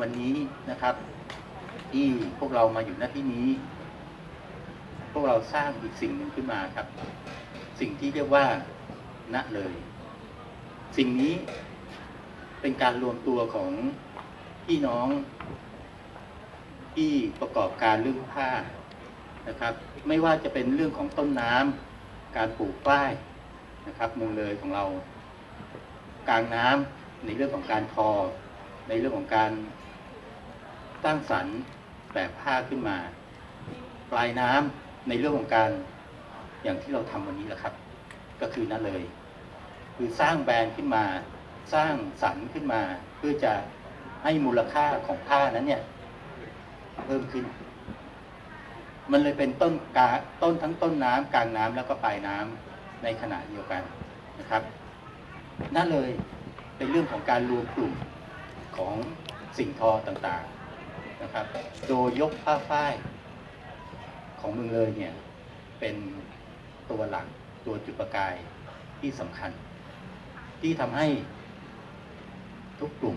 วันนี้นะครับ ที่พวกเรามาอยู่หน้าที่นี้ พวกเราสร้างอีกสิ่งหนึ่งขึ้นมาครับ สิ่งที่เรียกว่าณเลย สิ่งนี้เป็นการรวมตัวของพี่น้องที่ประกอบการเรื่องผ้านะครับ ไม่ว่าจะเป็นเรื่องของต้นน้ำการปลูกฝ้ายนะครับเมืองเลยของเรา กลางน้ำในเรื่องของการทอ ในเรื่องของการ สร้างสรรค์แบบผ้าขึ้นมา ปลายน้ำในเรื่องของการอย่างที่เราทำวันนี้แหละครับ ก็คือนั่นเลย คือสร้างแบรนด์ขึ้นมา สร้างสรรค์ขึ้นมา เพื่อจะให้มูลค่าของผ้านั้นเนี่ยเพิ่มขึ้น มันเลยเป็นต้นกาต้นทั้งต้นน้ำกลางน้ำแล้วก็ปลายน้ำในขณะเดียวกันนะครับ นั่นเลยเป็นเรื่องของการรวมกลุ่มของสิ่งทอต่างๆ นะครับ โดยยกผ้าฝ้ายของเมืองเลยเนี่ย เป็นตัวหลักตัวจุดประกายที่สำคัญ ที่ทำให้ทุกกลุ่ม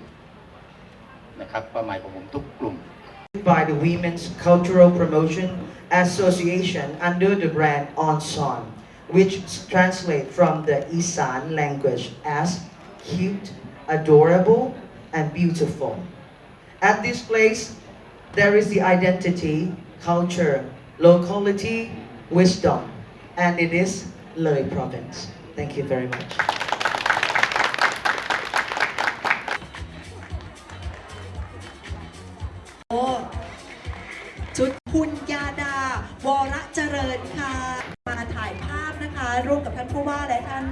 นะครับความหมายของผมทุกกลุ่ม by the Women's Cultural Promotion Association under the brand Onson, which translate from the Isan language as cute, adorable, and beautiful. At this place, There is the identity, culture, locality, wisdom, and it is Loy Province. Thank you very much. ชุดคุณยาดา วรเจริญค่ะ มาถ่ายภาพนะคะ ร่วมกับท่านผู้ว่าและท่าน